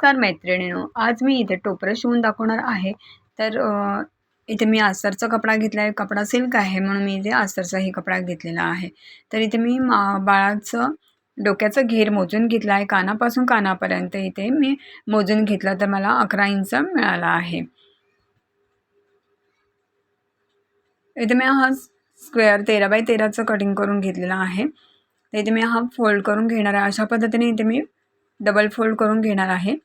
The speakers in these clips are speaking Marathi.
नमस्कार मैत्रिणीनो आज मी इथे टोपरं शिवून दाखवणार आहे. तर इथे मी अस्तरचा कपडा घेतला आहे. कपडा सिल्क आहे म्हणून मी इथे अस्तरचाही कपडा घेतलेला आहे. तर इथे मी मा बाळाचं डोक्याचं घेर मोजून घेतला आहे. कानापासून कानापर्यंत इथे मी मोजून घेतलं तर मला अकरा इंच मिळाला आहे. इथे मी हा स्क्वेअर तेरा बाय तेराचं कटिंग करून घेतलेला आहे. तर इथे मी हा फोल्ड करून घेणार आहे. अशा पद्धतीने इथे मी डबल फोल्ड करून घेणार आहे.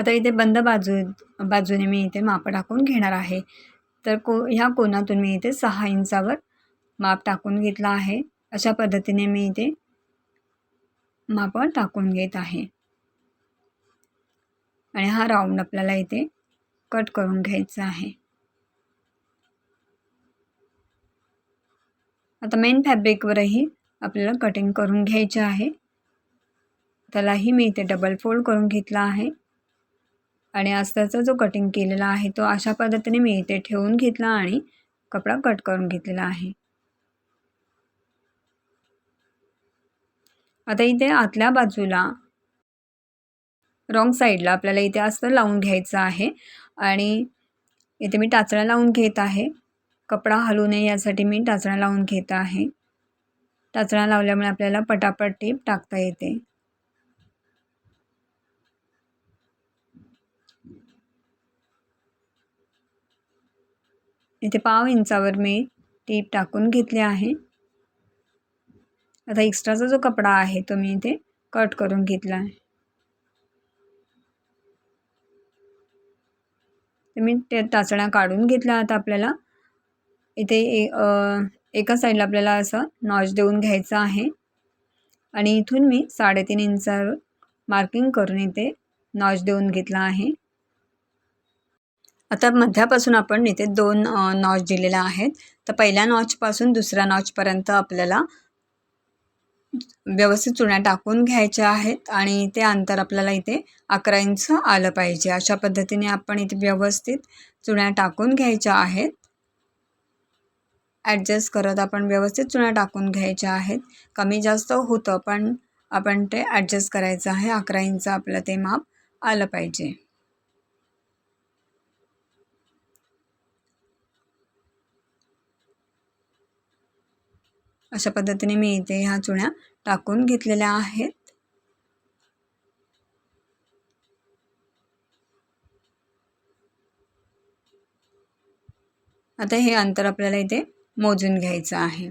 आता इथे बंद बाजू बाजूने मी इथे माप टाकून घेणार आहे. तर को ह्या कोनातून मी इथे सहा इंचावर माप टाकून घेतला आहे. अशा पद्धतीने मी इथे माप टाकून घेत आहे. आणि हा राऊंड आपल्याला इथे कट करून घ्यायचा आहे. आता मेन फॅब्रिकवरही आपल्याला कटिंग करून घ्यायचे आहे. त्यालाही मी इथे डबल फोल्ड करून घेतला आहे. आणि अस्ताचा जो कटिंग केलेला आहे तो अशा पद्धतीने मी इथे ठेवून घेतला आणि कपडा कट करून घेतलेला आहे. आता इथे आतल्या बाजूला रॉंग साईडला आपल्याला इथे अस्तर लावून घ्यायचं आहे. आणि इथे मी टाचण्या लावून घेत आहे. कपडा हलू नये यासाठी मी टाचण्या लावून घेत आहे. टाचण्या लावल्यामुळे आपल्याला पटापट टीप टाकता येते. इथे पाव इंचावर मी टीप टाकून घेतले आहे. आता एक्स्ट्राचा जो कपडा आहे तो मी इथे कट करून घेतला आहे. तर मी त्या टाचण्या काढून घेतल्या आता आपल्याला. इथे एका साईडला आपल्याला असं नॉच देऊन घ्यायचं आहे. आणि इथून मी साडेतीन इंचावर मार्किंग करून इथे नॉच देऊन घेतला आहे. आता मध्यापासून आपण इथे दोन नॉच दिलेल्या आहेत. तर पहिल्या नॉचपासून दुसऱ्या नॉचपर्यंत आपल्याला व्यवस्थित चुण्या टाकून घ्यायच्या आहेत आणि ते अंतर आपल्याला इथे अकरा इंच आलं पाहिजे. अशा पद्धतीने आपण इथे व्यवस्थित चुण्या टाकून घ्यायच्या आहेत. ॲडजस्ट करत आपण व्यवस्थित चुण्या टाकून घ्यायच्या आहेत. कमी जास्त होतं पण आपण ते ॲडजस्ट करायचं आहे. अकरा इंच आपलं ते माप आलं पाहिजे. अशा पद्धतीने मी इथे ह्या चुण्या टाकून घेतलेल्या आहेत. आता हे अंतर आपल्याला इथे मोजून घ्यायचं आहे.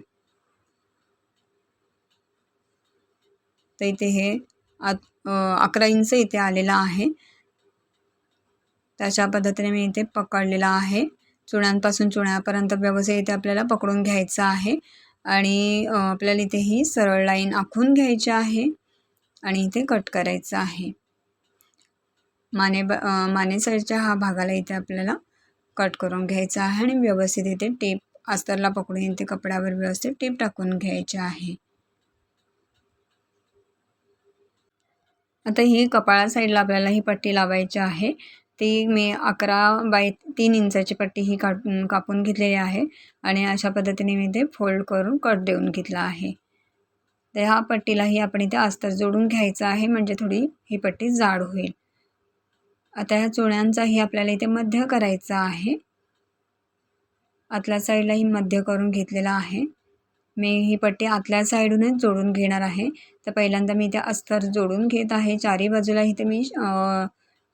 तर इथे हे अकरा इंच इथे आलेलं आहे. त्याच्या पद्धतीने मी इथे पकडलेला आहे. चुण्यांपासून चुण्यापर्यंत व्यवस्थित इथे आपल्याला पकडून घ्यायचं आहे. आणि आपल्याला इथे ही सरळ लाईन आखून घ्यायची आहे आणि इथे कट करायचं आहे. माने ब माने साईडच्या हा भागाला इथे आपल्याला कट करून घ्यायचा आहे आणि व्यवस्थित इथे टेप अस्तरला पकडून इथे कपड्यावर व्यवस्थित टेप टाकून घ्यायचे आहे. आता ही कपाळा साईडला आपल्याला ही पट्टी लावायची आहे. ती मी अकरा बाय तीन इंचाची पट्टी ही काटून कापून घेतलेली आहे आणि अशा पद्धतीने मी ते फोल्ड करून कट देऊन घेतला आहे. तर ह्या पट्टीलाही आपण इथे अस्तर जोडून घ्यायचं आहे म्हणजे थोडी ही पट्टी जाड होईल. आता ह्या चुण्यांचाही आपल्याला इथे मध्य करायचा आहे. आतल्या साईडलाही मध्य करून घेतलेला आहे. मी ही पट्टी आतल्या साईडूनच जोडून घेणार आहे. तर पहिल्यांदा मी इथे अस्तर जोडून घेत आहे. चारी बाजूला इथे मी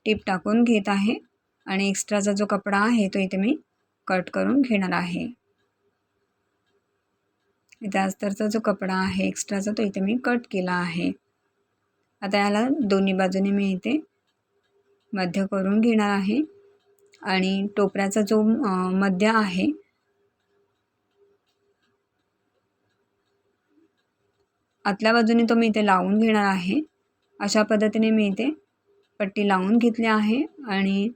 टीप टाकून घेत आहे. आणि एक्स्ट्राचा जो कपडा आहे तो इथे मी कट करून घेणार आहे. इथे अस्तरचा जो कपडा आहे एक्स्ट्राचा तो इथे मी कट केला आहे. आता याला दोन्ही बाजूने मी इथे मध्य करून घेणार आहे. आणि टोपऱ्याचा जो मध्य आहे आतल्या बाजूने तो मी इथे लावून घेणार आहे. अशा पद्धतीने मी इथे पट्टी लावून घेतली आहे आणि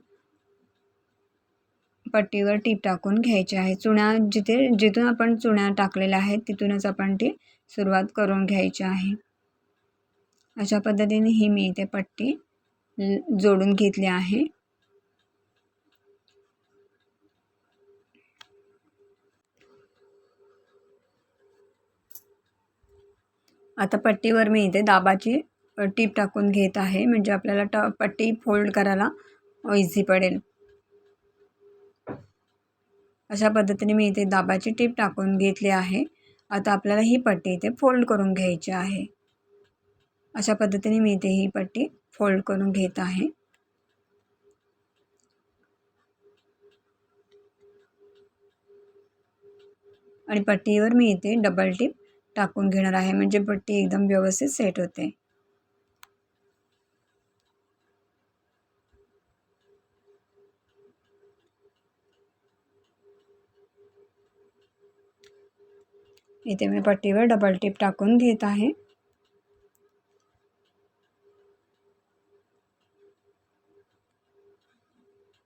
पट्टीवर टीप टाकून घ्यायची आहे. चुण्या जिथे जिथून आपण चुण्या टाकलेल्या आहेत तिथूनच आपण ती सुरुवात करून घ्यायची आहे. अशा पद्धतीने ही मी इथे पट्टी जोडून घेतली आहे. आता पट्टीवर मी इथे दाबाची टीप टाकून घेत आहे. म्हणजे आपल्याला ट पट्टी फोल्ड करायला इझी पडेल. अशा पद्धतीने मी इथे दाबाची टीप टाकून घेतली आहे. आता आपल्याला ही पट्टी इथे फोल्ड करून घ्यायची आहे. अशा पद्धतीने मी इथे ही पट्टी फोल्ड करून घेत आहे. आणि पट्टीवर मी इथे डबल टीप टाकून घेणार आहे. म्हणजे पट्टी एकदम व्यवस्थित सेट होते. इथे मी पट्टीवर डबल टिप टाकून घेत आहे.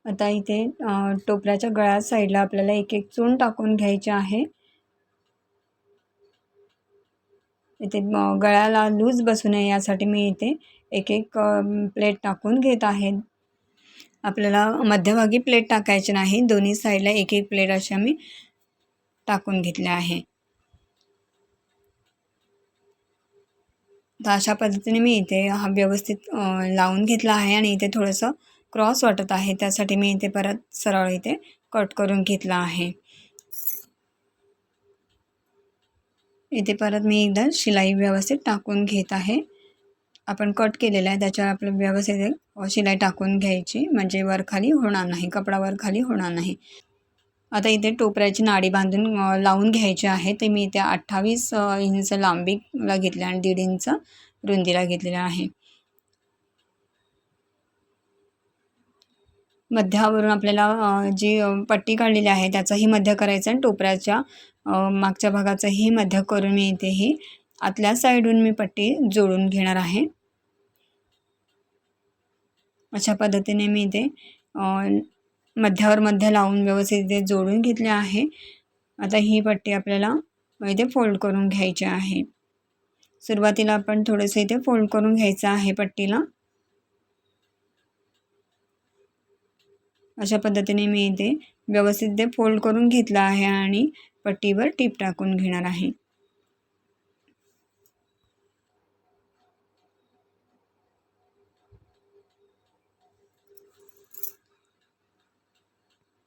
आता इथे टोपऱ्याच्या गळ्या साईडला आपल्याला एक एक चून टाकून घ्यायचे आहे. इथे गळ्याला लूज बसू नये यासाठी मी इथे एक एक प्लेट टाकून घेत आहे. आपल्याला मध्यभागी प्लेट टाकायचे नाही दोन्ही साईडला एक एक प्लेट अशा मी टाकून घेतल्या आहे. तर अशा पद्धतीने मी इथे हा व्यवस्थित लावून घेतला आहे आणि इथे थोडंसं क्रॉस वाटत आहे. त्यासाठी मी इथे परत सरळ इथे कट करून घेतला आहे. इथे परत मी एकदा शिलाई व्यवस्थित टाकून घेत आहे. आपण कट केलेला आहे. त्याच्यावर आपलं व्यवस्थित शिलाई टाकून घ्यायची. म्हणजे वर खाली होणार नाही. कपडा वर खाली होणार नाही. आता इथे टोपऱ्याची नाडी बांधून लावून घ्यायची आहे. ते मी इथे अठ्ठावीस इंच लांबीला घेतले आणि दीड इंच रुंदीला घेतलेला आहे. मध्यावरून आपल्याला जी पट्टी काढलेली आहे त्याचाही मध्य करायचं आणि टोपऱ्याच्या मागच्या भागाचंही मध्य करून मी इथे ही आतल्या साईडून मी पट्टी जोडून घेणार आहे. अशा पद्धतीने मी इथे मध्यावर मध्य लावून व्यवस्थित इथे जोडून घेतले आहे. आता ही पट्टी आपल्याला इथे फोल्ड करून घ्यायची आहे. सुरुवातीला आपण थोडंसं इथे फोल्ड करून घ्यायचं आहे पट्टीला. अशा पद्धतीने मी इथे व्यवस्थित ते फोल्ड करून घेतलं आहे आणि पट्टीवर टीप टाकून घेणार आहे.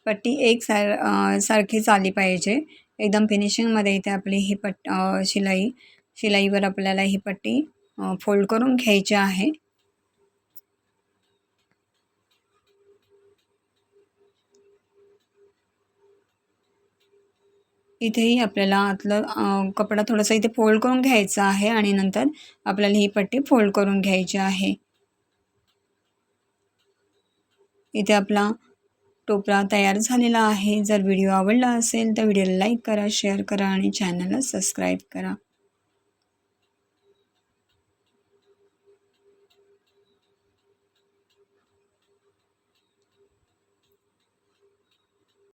पट्टी एक सार सारखीच आली पाहिजे. एकदम फिनिशिंगमध्ये इथे आपली ही पट शिलाई शिलाईवर आपल्याला ही पट्टी फोल्ड करून घ्यायची आहे. इथेही आपल्याला आतलं कपडा थोडासा इथे फोल्ड करून घ्यायचा आहे आणि नंतर आपल्याला ही पट्टी फोल्ड करून घ्यायची आहे. इथे आपला टोपरा तयार झालेला आहे. जर व्हिडिओ आवडला असेल तर व्हिडिओला लाईक करा शेअर करा आणि चॅनलला सबस्क्राईब करा.